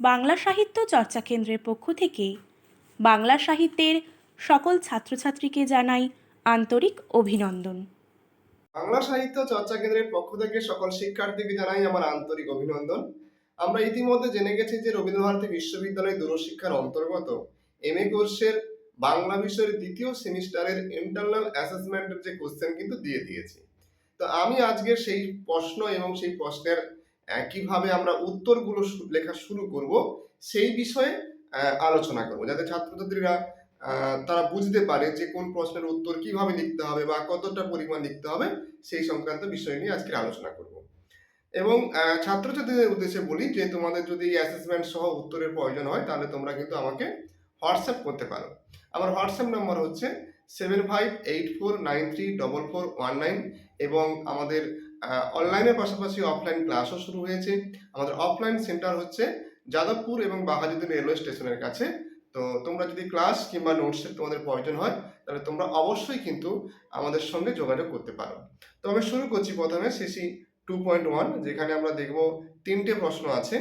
বাংলা সাহিত্য চর্চা কেন্দ্রের পক্ষ থেকে বাংলা সাহিত্যের সকল ছাত্রছাত্রীকে জানাই আন্তরিক অভিনন্দন। বাংলা সাহিত্য চর্চা কেন্দ্রের পক্ষ থেকে সকল শিক্ষার্থীকে জানাই আমার আন্তরিক অভিনন্দন। আমরা ইতিমধ্যে জেনে গেছি যে রবীন্দ্রভারতী বিশ্ববিদ্যালয় দূরশিক্ষার অন্তর্গত এম এ কোর্সের বাংলা বিষয়ের দ্বিতীয় সেমিস্টারের ইন্টারনাল অ্যাসেসমেন্টের যে কোশ্চেন কিন্তু দিয়ে দিয়েছি। তো আমি আজকে সেই প্রশ্ন এবং সেই প্রশ্নের কীভাবে আমরা উত্তরগুলো লেখা শুরু করব, সেই বিষয়ে আলোচনা করব, যাতে ছাত্রছাত্রীরা তারা বুঝতে পারে যে কোন প্রশ্নের উত্তর কীভাবে লিখতে হবে বা কতটা পরিমাণ লিখতে হবে, সেই সংক্রান্ত বিষয় নিয়ে আজকে আলোচনা করব। এবং ছাত্রছাত্রীদের উদ্দেশ্যে বলি যে তোমাদের যদি অ্যাসেসমেন্ট সহ উত্তরের প্রয়োজন হয়, তাহলে তোমরা কিন্তু আমাকে হোয়াটসঅ্যাপ করতে পারো। আমার হোয়াটসঅ্যাপ নম্বর হচ্ছে seven five eight four nine three double four one nine এবং আমাদের অনলাইনের পাশাপাশি অফলাইন ক্লাসও শুরু হয়েছে। আমাদের অফলাইন সেন্টার হচ্ছে যাদবপুর এবং বাঘাযতীন রেলওয়ে স্টেশনের কাছে। তো তোমরা যদি ক্লাস কিংবা নোটসের তোমাদের প্রয়োজন হয়, তাহলে তোমরা অবশ্যই কিন্তু আমাদের সঙ্গে যোগাযোগ করতে পারো। তো আমি শুরু করছি প্রথমে সিসি টু পয়েন্ট ওয়ান যেখানে আমরা দেখব তিনটে প্রশ্ন আছে।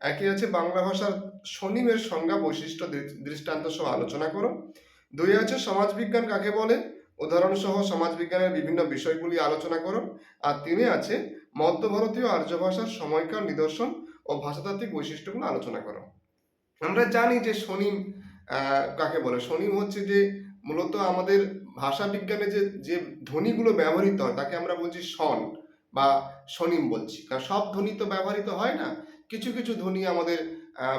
একই আছে বাংলা ভাষার স্বনিমের সংজ্ঞা বৈশিষ্ট্য দৃষ্টান্ত সহ আলোচনা করো। দুই আছে সমাজবিজ্ঞান কাকে বলে? উদাহরণ সহ সমাজবিজ্ঞানের বিভিন্ন বিষয়গুলি আলোচনা করো আর তিনে আছে মধ্য ভারতীয় আর্য ভাষার সময়কাল নিদর্শন ও ভাষাতাত্ত্বিক বৈশিষ্ট্যগুলো আলোচনা করো। আমরা জানি যে আহ, কাকে বলে? স্বনিম হচ্ছে যে মূলত আমাদের ভাষা বিজ্ঞানে যে যে ধ্বনিগুলো ব্যবহৃত হয় তাকে আমরা বলছি শন বা শনিম বলছি। কারণ সব ধ্বনি তো ব্যবহৃত হয় না। কিছু কিছু ধ্বনি আমাদের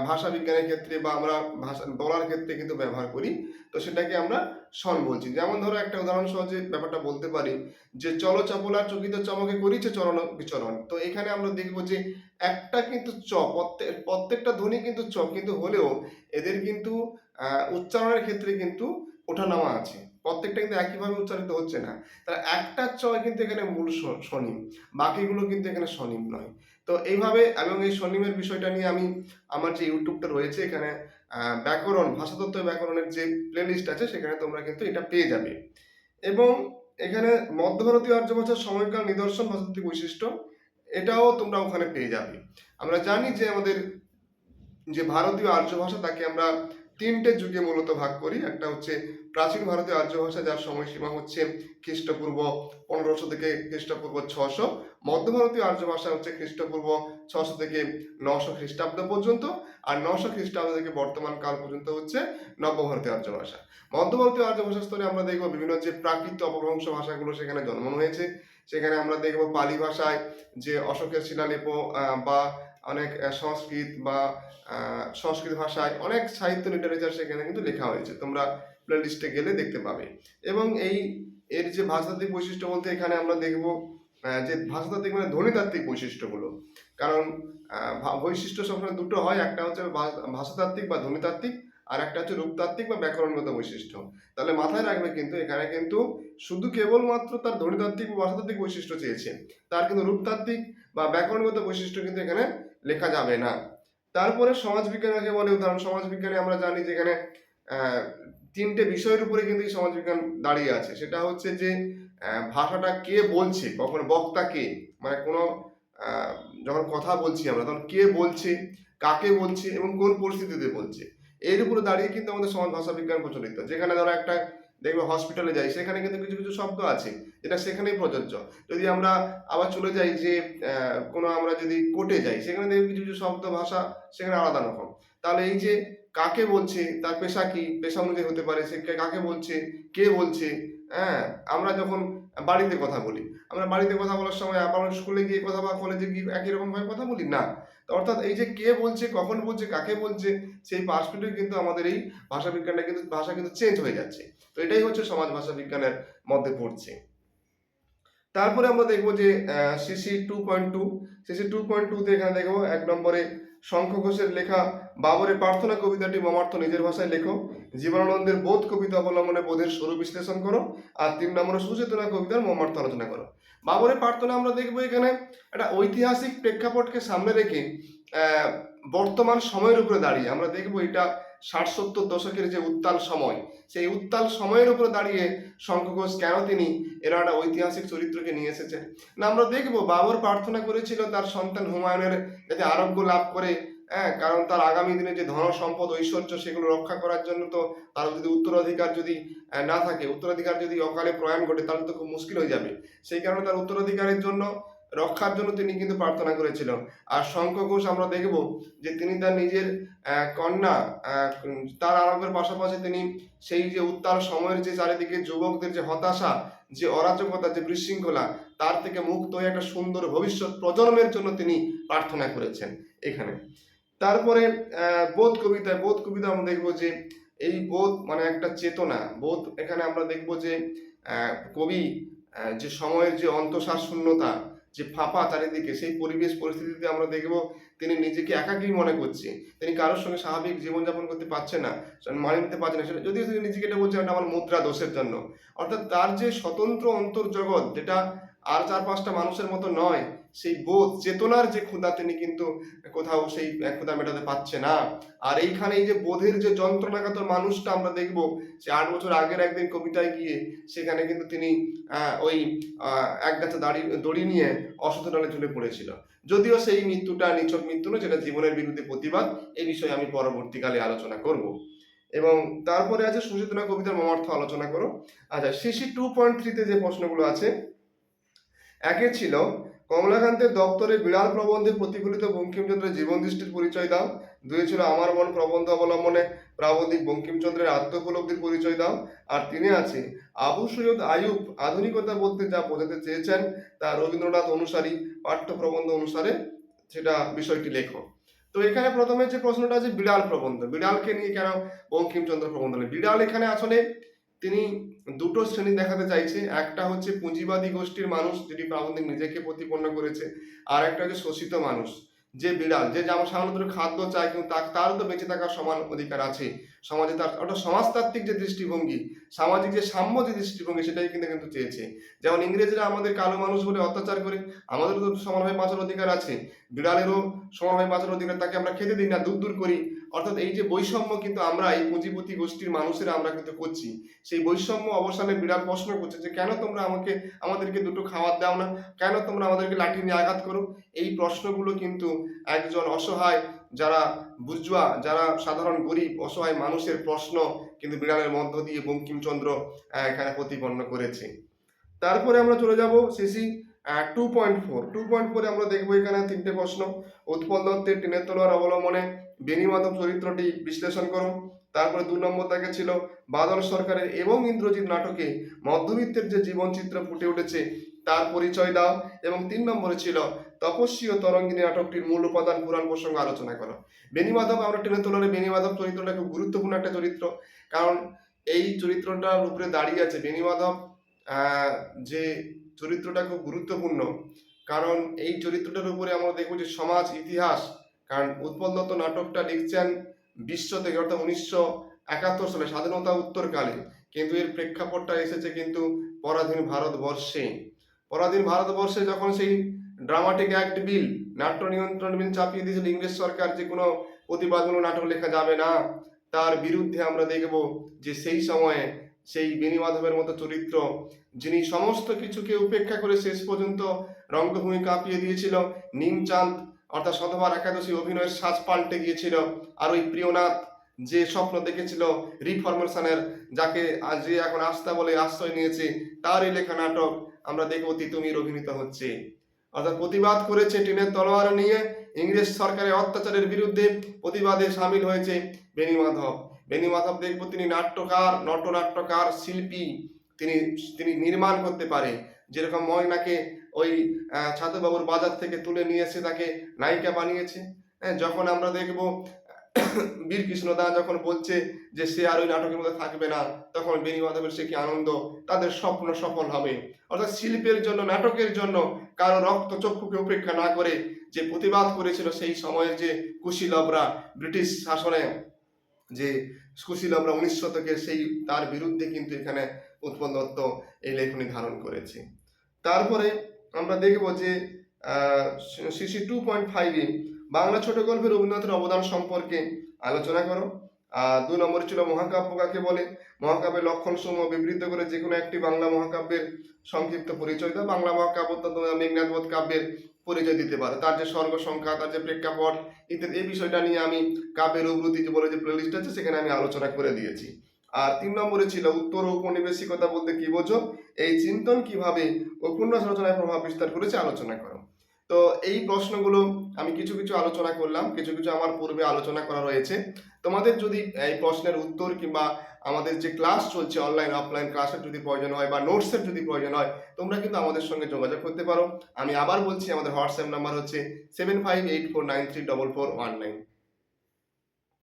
ভাষা বিজ্ঞানের ক্ষেত্রে বা আমরা ভাষা, বলার ক্ষেত্রে কিন্তু ব্যবহার করি। তো সেটাকে আমরা স্বন বলছি। যেমন ধরো একটা উদাহরণ সহজে ব্যাপারটা বলতে পারি যে চলো চপলার চকিত চমকে করিছে চরণ বিচরণ। তো এখানে আমরা দেখব যে, একটা কিন্তু চ প্রত্যেক প্রত্যেকটা ধ্বনি কিন্তু চ, কিন্তু হলেও এদের কিন্তু উচ্চারণের ক্ষেত্রে কিন্তু ওঠানামা আছে। প্রত্যেকটা কিন্তু একইভাবে উচ্চারিত হচ্ছে না। তার একটা চ কিন্তু এখানে মূল স্বনিম। বাকিগুলো কিন্তু এখানে স্বনিম নয়। তো এইভাবে এবং এই স্বনিমের বিষয়টা নিয়ে আমি আমার যে ইউটিউবটা রয়েছে, এখানে ব্যাকরণ, ভাষাতত্ত্ব ব্যাকরণের যে প্লেলিস্ট আছে, সেখানে তোমরা কিন্তু এটা পেয়ে যাবে। এবং এখানে মধ্য ভারতীয় আর্য ভাষার সময়কাল নিদর্শন ভাষাতাত্ত্বিক বৈশিষ্ট্য, এটাও তোমরা ওখানে পেয়ে যাবে। আমরা জানি যে আমাদের যে ভারতীয় আর্য ভাষা, তাকে আমরা তিনটে যুগে মূলত ভাগ করি। একটা হচ্ছে প্রাচীন ভারতীয় আর্য ভাষা যার সময়সীমা হচ্ছে খ্রিস্টপূর্ব পনেরোশো থেকে খ্রিস্টপূর্ব ছশো। মধ্য ভারতীয় আর্য ভাষা হচ্ছে খ্রিস্টপূর্ব ছশো থেকে নশো খ্রিস্টাব্দ পর্যন্ত, আর নশো খ্রিস্টাব্দ থেকে বর্তমান কাল পর্যন্ত হচ্ছে নব্য ভারতীয় আর্য ভাষা মধ্য ভারতীয় আর্য ভাষা স্তরে আমরা দেখব বিভিন্ন যে প্রাকৃত অপভ্রংশ ভাষাগুলো সেখানে জন্ম হয়েছে। সেখানে আমরা দেখব পালি ভাষায় যে অশোকের শিলালিপ বা অনেক সংস্কৃত বা সংস্কৃত ভাষায় অনেক সাহিত্য লিটারেচার সেখানে কিন্তু লেখা হয়েছে। তোমরা প্লে লিস্টে গেলে দেখতে পাবে। এবং এই, এর যে ভাষাতাত্ত্বিক বৈশিষ্ট্য বলতে এখানে আমরা দেখব যে ভাষাতাত্ত্বিক মানে ধ্বনিতাত্ত্বিক বৈশিষ্ট্যগুলো। কারণ বৈশিষ্ট্য সবসময় দুটো হয়। একটা হচ্ছে ভাষাতাত্ত্বিক বা ধ্বনিতাত্ত্বিক আর একটা হচ্ছে রূপতাত্ত্বিক বা ব্যাকরণগত বৈশিষ্ট্য। তাহলে মাথায় রাখবে কিন্তু এখানে কিন্তু শুধু কেবলমাত্র তার ধ্বনিতাত্ত্বিক বা ভাষাতাত্ত্বিক বৈশিষ্ট্য চেয়েছে, তার কিন্তু রূপতাত্ত্বিক বা ব্যাকরণগত বৈশিষ্ট্য কিন্তু এখানে লেখা যাবে না। তারপরে সমাজবিজ্ঞান কাকে বলে, উদাহরণ, সমাজবিজ্ঞানে আমরা জানি যে এখানে তিনটে বিষয়ের উপরে কিন্তু এই সমাজবিজ্ঞান দাঁড়িয়ে আছে। সেটা হচ্ছে যে ভাষাটা কে বলছে, কখন বক্তা কে? মানে কোনো যখন কথা বলছি আমরা, তখন কে বলছে, কাকে বলছে এবং কোন পরিস্থিতিতে বলছে? এর উপরে দাঁড়িয়ে কিন্তু আমাদের সমাজ ভাষা বিজ্ঞান প্রচলিত। যেখানে ধরো একটা দেখবে হসপিটালে যাই, সেখানে কিন্তু কিছু কিছু শব্দ আছে, যেটা সেখানেই প্রযোজ্য। যদি আমরা আবার চলে যাই যে কোনো আমরা যদি কোর্টে যাই, সেখানে দেখবে কিছু কিছু শব্দ, ভাষা সেখানে আলাদা রকম। তাহলে এই যে কাকে বলছে, তার পেশা কি, পেশা অনুযায়ী হতে পারে, সে কাকে বলছে, কে বলছে হ্যাঁ আমরা যখন বাড়িতে কথা বলি, আমরা বাড়িতে কথা বলার সময় আবার স্কুলে গিয়ে কথা বা কলেজে গিয়ে একই রকম ভাবে কথা বলি? না। অর্থাৎ এই যে কে বলছে, কখন বলছে, কাকে বলছে, সেই পার্সপেক্টিভ কিন্তু আমাদের এই ভাষা বিজ্ঞানটা কিন্তু, ভাষা কিন্তু চেঞ্জ হয়ে যাচ্ছে। তো এটাই হচ্ছে সমাজ ভাষা বিজ্ঞানের মধ্যে পড়ছে। তারপরে আমরা দেখব যে CC two point two CC two point টুতে এখানে দেখব এক নম্বরে শঙ্খ ঘোষের লেখা বাবরের প্রার্থনা কবিতাটি মমার্থ নিজের ভাষায় লেখো। জীবনানন্দের বোধ কবিতা অবলম্বনে বোধের স্বরূপ বিশ্লেষণ করো আর তিন নম্বরে সুচেতনা কবিতার মমার্থ আলোচনা করো। বাবরের প্রার্থনা আমরা দেখব এখানে একটা ঐতিহাসিক প্রেক্ষাপটকে সামনে রেখে বর্তমান সময়ের উপরে দাঁড়িয়ে। আমরা দেখব এটা ষাট সত্তর দশকের যে উত্তাল সময়, সেই উত্তাল সময়ের উপরে দাঁড়িয়ে শঙ্খ ঘোষ কেন তিনি এরা একটা ঐতিহাসিক চরিত্রকে নিয়ে এসেছেন? না, আমরা দেখব। বাবর প্রার্থনা করেছিল তার সন্তান হুমায়ুনের যাতে আরোগ্য লাভ করে হ্যাঁ কারণ তার আগামী দিনে যে ধন সম্পদ, ঐশ্বর্য সেগুলো রক্ষা করার জন্য তো তার যদি উত্তরাধিকার যদি না থাকে, উত্তরাধিকার যদি অকালে প্রয়াণ ঘটে, তাহলে তো খুব মুশকিল হয়ে যাবে। সেই কারণে তার উত্তরাধিকারের জন্য রক্ষার জন্য তিনি কিন্তু প্রার্থনা করেছিলেন। আর শঙ্খ ঘোষ আমরা দেখব যে তিনি তার নিজের কন্যা তার আরোগ্যের পাশাপাশি তিনি সেই যে উত্তাল সময়ের যে চারিদিকে যুবকদের যে হতাশা, যে অরাজকতা, যে বিশৃঙ্খলা, তার থেকে মুক্ত হয়ে একটা সুন্দর ভবিষ্যৎ প্রজন্মের জন্য তিনি প্রার্থনা করেছেন এখানে। তারপরে বোধ কবিতায়, বোধ কবিতা আমরা দেখব যে এই বোধ মানে একটা চেতনা। বোধ এখানে আমরা দেখব যে কবি যে সময়ের যে অন্তঃসার শূন্যতা যে ফাঁপা চারিদিকে, সেই পরিবেশ পরিস্থিতিতে আমরা দেখব তিনি নিজেকে একাকী মনে করছে। তিনি কারোর সঙ্গে স্বাভাবিক জীবনযাপন করতে পারছে না, মানিয়ে নিতে পারছে না। সেটা যদিও তিনি নিজেকে এটা বলছেন আমার মুদ্রা দোষের জন্য। অর্থাৎ তার যে স্বতন্ত্র অন্তর্জগৎ, যেটা আর চার পাঁচটা মানুষের মতো নয়, সেই বোধ, চেতনার যে ক্ষুধা তিনি কিন্তু কোথাও সেই ক্ষুধা মেটাতে পারছে না। আর এইখানে এই যে বোধের যে যন্ত্রণাগত মানুষটা আমরা দেখব, সে আট বছর আগের একদিন কবিতায় গিয়ে সেখানে কিন্তু তিনি ওই এক গাছে দাড়ি, দড়ি নিয়ে অসুস্থ ডালে ঝুলে পড়েছিল। যদিও সেই মৃত্যুটা নিছক মৃত্যু নয়, যেটা জীবনের বিরুদ্ধে প্রতিবাদ এই বিষয়ে আমি পরবর্তীকালে আলোচনা করব। এবং তারপরে আছে সুচেতনা কবিতার মমার্থ আলোচনা করো। আচ্ছা সিসি টু পয়েন্ট থ্রিতে যে প্রশ্নগুলো আছে একে ছিল কমলাকান্তের দপ্তরে বিড়াল প্রবন্ধে প্রতিফলিত বঙ্কিমচন্দ্রের জীবন দৃষ্টির পরিচয় দাও। দুই ছিল আমার মন প্রবন্ধ অবলম্বনে প্রাবন্ধিক বঙ্কিমচন্দ্রের আত্মোপলব্ধির পরিচয় দাও। আর তিনি আছে আবু সৈয়দ আয়ুব আধুনিকতা বলতে যা বোঝাতে চেয়েছেন তা রবীন্দ্রনাথ অনুসারী পাঠ্য প্রবন্ধ অনুসারে সেটা বিষয়টি লেখো। তো এখানে প্রথমে যে প্রশ্নটা আছে, বিড়াল প্রবন্ধ। বিড়ালকে নিয়ে কেন বঙ্কিমচন্দ্র প্রবন্ধ? বিড়াল এখানে আসলে তিনি দুটো শ্রেণি দেখাতে চাইছে। একটা হচ্ছে পুঁজিবাদী গোষ্ঠীর মানুষ যেটি প্রাবন্ধিক নিজেকে প্রতিপন্ন করেছে, আর একটা হচ্ছে শোষিত মানুষ, যে বিড়াল, যে যেমন সাধারণত খাদ্য চায়, কিন্তু তার তারও তো বেঁচে থাকার সমান অধিকার আছে। সমাজে তার ওটা সমাজতাত্ত্বিক যে দৃষ্টিভঙ্গি, সামাজিক যে সাম্য যে দৃষ্টিভঙ্গি, সেটাই কিন্তু কিন্তু চেয়েছে। যেমন ইংরেজরা আমাদের কালো মানুষ বলে অত্যাচার করে আমাদেরও তো সমানভাবে বাঁচার অধিকার আছে। বিড়ালেরও সমানভাবে বাঁচার অধিকার, তাকে আমরা খেতে দিই না দূর দূর করি। অর্থাৎ এই যে বৈষম্য কিন্তু আমরা, এই পুঁজিপতি গোষ্ঠীর মানুষেরা আমরা কিন্তু করছি। সেই বৈষম্য অবসানে বিড়াল প্রশ্ন করছে যে, কেন তোমরা আমাকে, আমাদেরকে দুটো খাবার দাও না? কেন তোমরা আমাদেরকে লাঠি নিয়ে আঘাত করো? এই প্রশ্নগুলো কিন্তু একজন অসহায় যারা বুজুয়া যারা সাধারণ গরিব, অসহায় মানুষের প্রশ্ন কিন্তু বিড়ালের মধ্য দিয়ে বঙ্কিমচন্দ্র এখানে প্রতিপন্ন করেছে। তারপরে আমরা চলে যাব CC two point four two point ফোরে আমরা দেখব এখানে তিনটে প্রশ্ন। উৎপল দত্তের টিনের তলোয়ার অবলম্বনে বেণীমাধব চরিত্রটি বিশ্লেষণ করো। তারপরে দু নম্বর তাকে ছিল বাদল সরকারের এবং ইন্দ্রজিৎ নাটকে মধ্যবিত্তের যে জীবনচিত্র ফুটে উঠেছে তার পরিচয় দাও। এবং তিন নম্বরে ছিল তপস্বী ও তরঙ্গিনী নাটকটির মূল উপাদান পুরাণ প্রসঙ্গ আলোচনা করো। বেণীমাধব আমরা টেনে তোলারে বেণীমাধব চরিত্রটা খুব গুরুত্বপূর্ণ একটা চরিত্র। কারণ এই চরিত্রটার উপরে দাঁড়িয়ে আছে বেণীমাধব আহ, যে চরিত্রটা খুব গুরুত্বপূর্ণ। কারণ এই চরিত্রটার উপরে আমরা দেখব যে সমাজ ইতিহাস কারণ উৎপল দত্ত নাটকটা লিখছেন বিশ্ব থেকে অর্থাৎ উনিশশো একাত্তর সালে স্বাধীনতা উত্তরকালে কিন্তু এর প্রেক্ষাপটটা এসেছে কিন্তু পরাধীন ভারতবর্ষে। পরাধীন ভারতবর্ষে যখন সেই ড্রামাটিক অ্যাক্ট বিল নাট্য নিয়ন্ত্রণ বিল চাপিয়ে দিয়েছিল ইংরেজ সরকার, যে কোনো প্রতিবাদমূলক নাটক লেখা যাবে না, তার বিরুদ্ধে আমরা দেখব যে সেই সময়ে সেই বেণীমাধবের মতো চরিত্র, যিনি সমস্ত কিছুকে উপেক্ষা করে শেষ পর্যন্ত রঙ্গভূমি কাঁপিয়ে দিয়েছিল, নিমচাঁদ অর্থাৎ শতবার একাদশী অভিনয়ের সাজ পাল্টে গিয়েছিল আর ওই প্রিয়নাথ যে স্বপ্ন দেখেছিল রিফরমেশনের, যাকে যে এখন আস্থা বলে আশ্রয় নিয়েছে, তারই লেখা নাটক আমরা দেখব তিতুমির অভিনীত হচ্ছে। অর্থাৎ প্রতিবাদ করেছে টিনের তলোয়ার নিয়ে, ইংরেজ সরকারের অত্যাচারের বিরুদ্ধে প্রতিবাদে সামিল হয়েছে বেণীমাধব বেণীমাধব দেখব তিনি নাট্যকার, নটনাট্যকার, শিল্পী, তিনি তিনি নির্মাণ করতে পারে। যেরকম ময়নাকে ওই আহ, ছাত্রবাবুর বাজার থেকে তুলে নিয়ে এসে তাকে নায়িকা বানিয়েছে। হ্যাঁ, যখন আমরা দেখব বীর কৃষ্ণদা যখন বলছে যে সে আর ওই নাটকের মধ্যে থাকবে না তখন বেণী মাধবের সে কি আনন্দ? তাদের স্বপ্ন সফল হবে। অর্থাৎ শিল্পের জন্য নাটকের জন্য কারও রক্ত চক্ষুকে উপেক্ষা না করে যে প্রতিবাদ করেছিল সেই সময়ের যে কুশীলবরা ব্রিটিশ শাসনে যে কুশীলবরা উনিশ শতকের সেই তার বিরুদ্ধে কিন্তু এখানে দত্ত এই লেখনী ধারণ করেছে। তারপরে আমরা দেখব যে সিসি টু পয়েন্ট ফাইভে বাংলা ছোট গল্পে রবীন্দ্রনাথের অবদান সম্পর্কে আলোচনা করো। আর দু নম্বর ছিল মহাকাব্য কাকে বলে? মহাকাব্যের লক্ষণ সমূহ বিবৃত করে যে কোনো একটি বাংলা মহাকাব্যের সংক্ষিপ্ত পরিচয় দাও। বাংলা মহাকাব্য অর্থাৎ মেঘনাথ বধ কাব্যের পরিচয় দিতে পারে। তার যে স্বর্গ সংখ্যা, তার যে প্রেক্ষাপট, ইত্যাদি, এই বিষয়টা নিয়ে আমি কাব্যের যে বলে যে প্লেলিস্ট আছে, সেখানে আমি আলোচনা করে দিয়েছি। আর তিন নম্বরে ছিল উত্তর ঔপনিবেশিকতা বলতে কি বোঝো? এই চিন্তন কীভাবে উপন্যাস রচনায় প্রভাব বিস্তার করেছে আলোচনা করো। তো এই প্রশ্নগুলো আমি কিছু কিছু আলোচনা করলাম, কিছু কিছু আমার পূর্বে আলোচনা করা রয়েছে। তোমাদের যদি এই প্রশ্নের উত্তর কিংবা আমাদের যে ক্লাস চলছে অনলাইন, অফলাইন, ক্লাসের যদি প্রয়োজন হয় বা নোটসের যদি প্রয়োজন হয়, তোমরা কিন্তু আমাদের সঙ্গে যোগাযোগ করতে পারো। আমি আবার বলছি, আমাদের হোয়াটসঅ্যাপ নাম্বার হচ্ছে seven five eight four nine three double four one nine